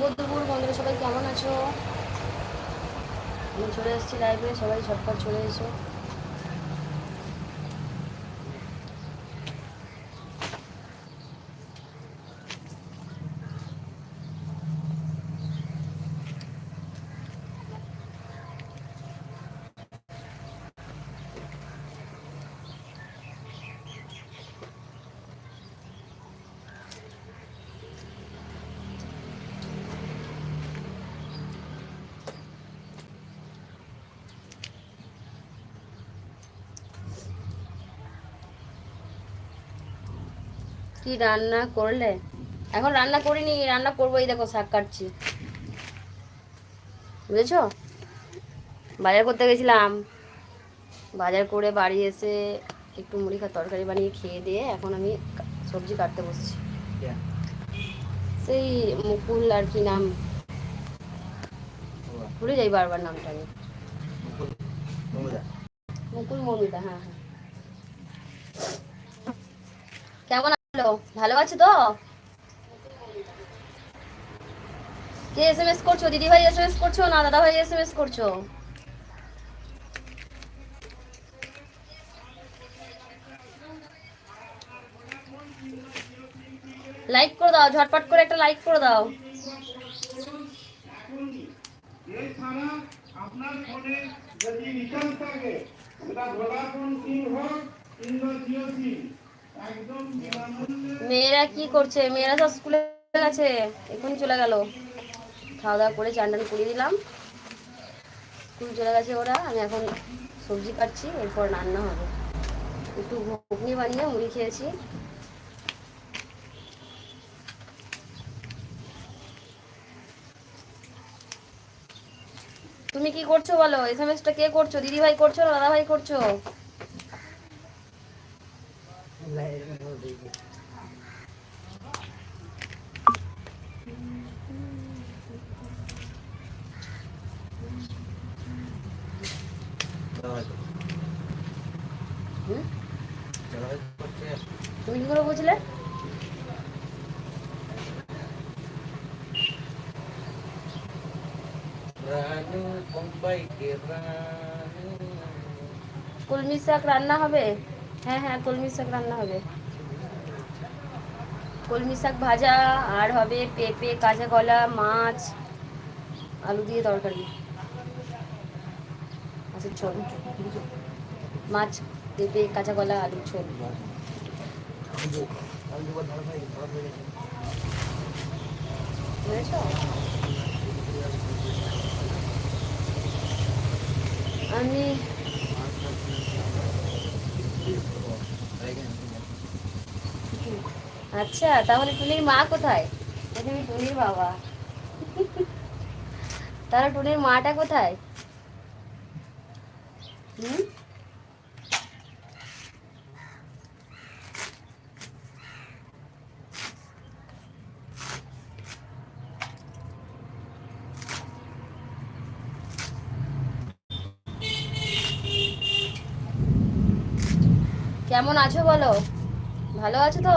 শুভ দুপুর বন্ধুরা সবাই কেমন আছো? আমি চলে এসেছি লাইভে সবাই ঝটপট চলে এসো। কি রান্না করলে? এখন রান্না করিনি রান্না করব এই দেখো শাক কাটছি। বুঝেছ? বাজার করতে গেছিলাম। বাজার করে বাড়ি এসে একটু মুড়ি খা তরকারি বানিয়ে খেয়ে দিয়ে এখন আমি সবজি কাটতে বসছি। সেই মুকুল আর কি নাম? ভুলে যাই বারবার নামটা আমি। মুকুল মমিতা হ্যাঁ হ্যাঁ। আছো ভালো আছো তো? কে এস এম এস করছ? দিদি ভাই এস এস করছ না দাদা ভাই এস এম এস করছ? লাইক করে দাও, ঝটপট করে একটা লাইক করে দাও। আপনার ফোনে যদি থাকে সেটা ভোডাফোন সিম হোক কিংবা জিও সিম। মেয়েরা কি করছে? মেয়েরা সব স্কুলে গেছে। এখন চলে গেল। খাওয়া দাওয়া করে চান করিয়ে দিলাম। স্কুল চলে গেছে ওরা। আমি এখন সবজি কাটছি, এরপর রান্না হবে। একটু ঘুগনি বানিয়ে মুড়ি খেয়েছি। তুমি কি করছ বলো? এস এম এসটা কে করছ? দিদি ভাই করছ দাদা ভাই করছ? হুম? তুমি কি রানু কলমি শাক রান্না হবে হ্যাঁ হ্যাঁ কলমি শাক রান্না হবে কলমি শাক ভাজা, আর হবে পেঁপে, কাঁচা কলা, মাছ, আলু দিয়ে তরকারি। আচ্ছা ঝোল। মাছ, পেঁপে, কাঁচা কলা আলু বুঝেছ? আমি আচ্ছা তাহলে টুনির মা কোথায়? তুমি টুনির বাবা। তাহলে টুনির মাটা কোথায়? কেমন আছো বলো? ভালো আছো তো?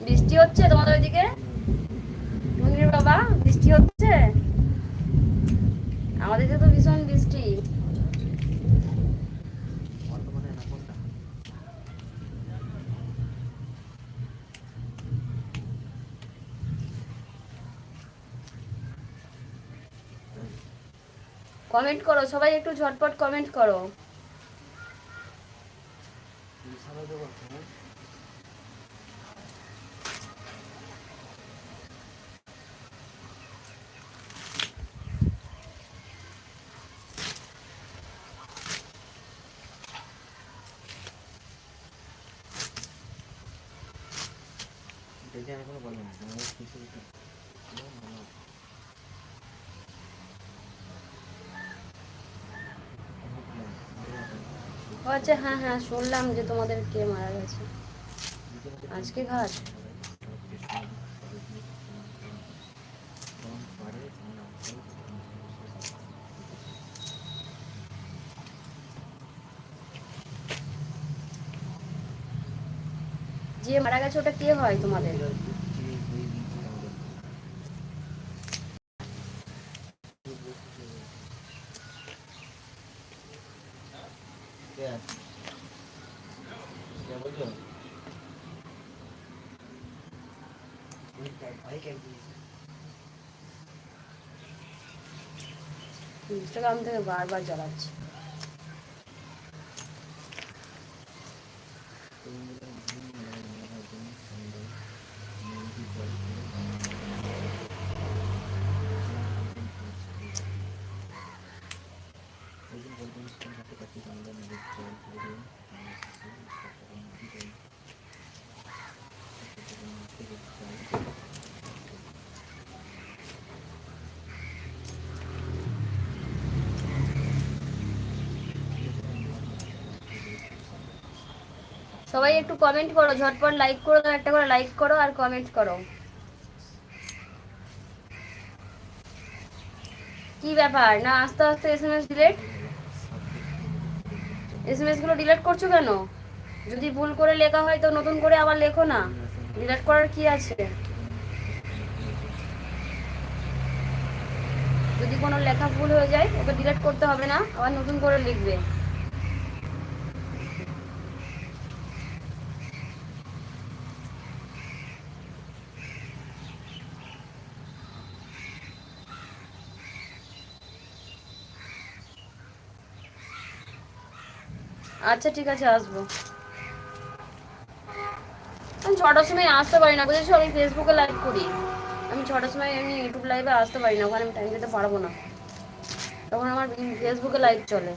বৃষ্টি হচ্ছে তোমাদের ওইদিকে মন্দির বাবা বৃষ্টি হচ্ছে আমাদের দিকে তো ভীষণ বৃষ্টি কমেন্ট করো সবাই একটু ঝটপট কমেন্ট করো। হ্যাঁ আমি কোনো বলব না কিছু কিছু ও আচ্ছা হ্যাঁ হ্যাঁ শুনলাম যে তোমাদের কে মারা গেছে। আজকে ঘাট? যে মারা গেছে, ওটা কে হয় তোমাদের? ইনস্টাগ্রাম থেকে বারবার জ্বালাচ্ছে। সবাই একটু কমেন্ট করো, ঝটপট লাইক করো একটা করে লাইক করো, আর কমেন্ট করো। কি ব্যাপার? না, আস্তে আস্তে এসএমএস ডিলেট এসএমএসগুলো ডিলিট করছ কেন? যদি ভুল করে লেখা হয় তো নতুন করে আবার লেখো না। ডিলেট করার কি আছে? যদি কোনো লেখা ভুল হয়ে যায়, ওকে ডিলিট করতে হবে না, আবার নতুন করে লিখবে। আচ্ছা ঠিক আছে, আসব। আমি ছটার সময় আসতে পারি না, বুঝেছ? আমি ফেসবুকে লাইভ করি। আমি ছটার সময় আমি ইউটিউব লাইভে আসতে পারি না, ওখানে আমি টাইম দিতে পারব না। তখন আমার ফেসবুকে লাইভ চলে।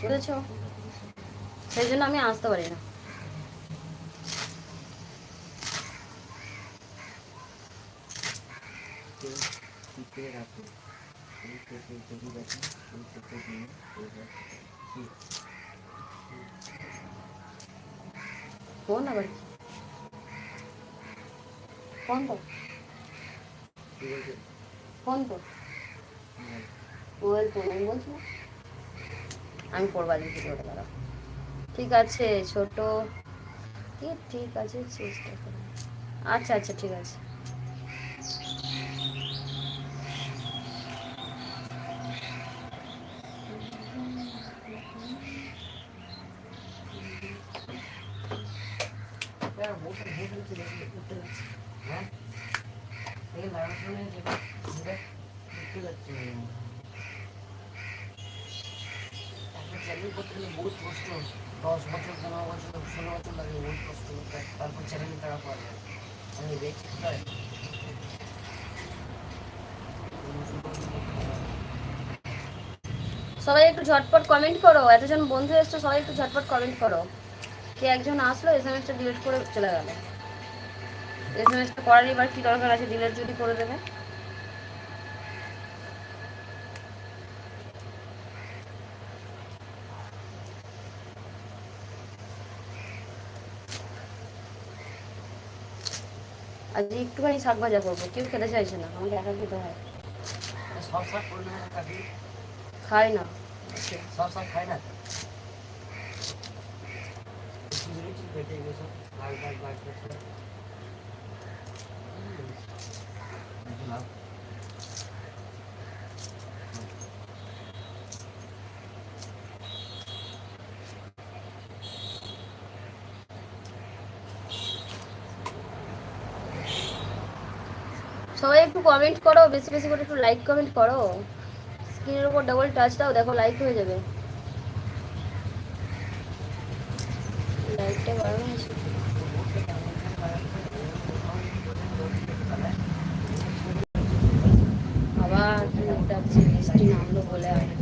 বুঝেছ? সেই জন্য আমি আসতে পারি না। ফোন আবার কি? ফোন তো ফোন তো মোবাইল ফোন, আমি বলছি না। আমি পড়বা দিচ্ছি ওটা দাঁড়া ঠিক আছে, ছোট। ঠিক আছে, চেষ্টা করো। আচ্ছা আচ্ছা ঠিক আছে। বহুত কষ্ট দশ বছর পনেরো বছর বহুত কষ্ট করতে তারপর চ্যানেলে টাকা পাওয়া যায় সবাই একটু ঝটপট কমেন্ট করো। এতজন বন্ধু এসছো, সবাই একটু ঝটপট কমেন্ট করো। কে একজন আসলো এস এম এসটা ডিলিট করে চলে গেল। এস এম এসটা করার এবার কি দরকার আছে ডিলিট যদি করে দেবে। আজকে একটুখানি শাক ভাজা করব কেউ খেতে চাইছে না আমাকে একা খেতে হয়। খাই না। সব শাক খায় না? সবাই একটু কমেন্ট করো, বেশি বেশি করে একটু লাইক কমেন্ট করো। স্ক্রিনের উপর ডাবল টাচ দাও, দেখো লাইক হয়ে যাবে। লাইটটা বাড়ানো হয়েছে আবার ডাকছে বৃষ্টি নামলো বলে আর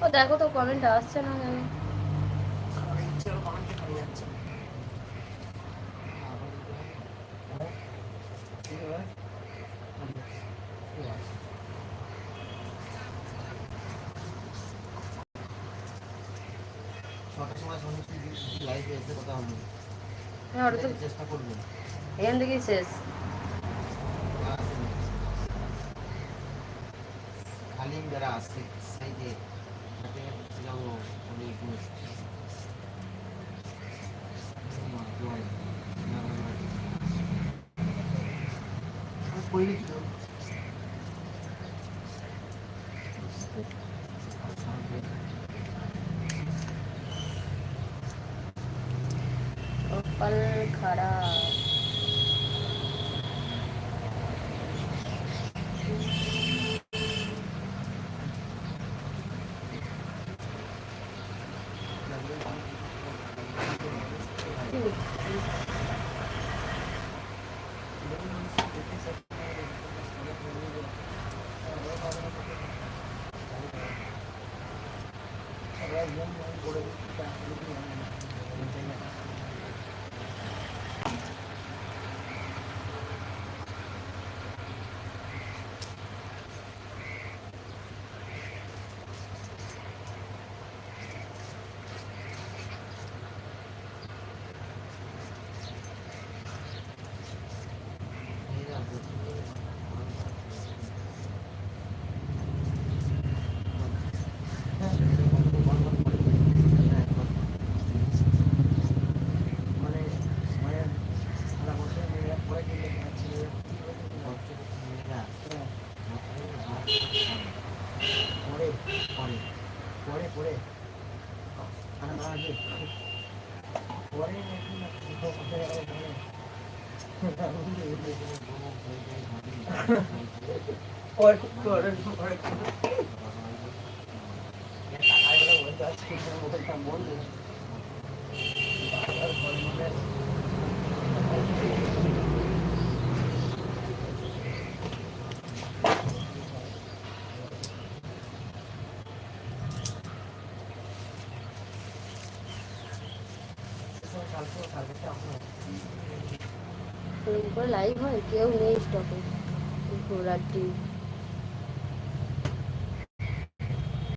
ও দেখো তো কমেন্ট আসছে না কেন আমার ইচ্ছে হলো কমেন্টে খালি যাচ্ছে ঠিক আছে ঠিক আছে ছটার সময় সমস্ত লাইভে এসে কথা হবে হ্যাঁ ওটা তো চেষ্টা করবেন এখান থেকেই শেষ। খালিম যারা আছে সাইডে তাতে যাব অনেক কইলি তো 빨가라. করে লাইভ হয় কেউ নেই স্টপে ঘোরার টিম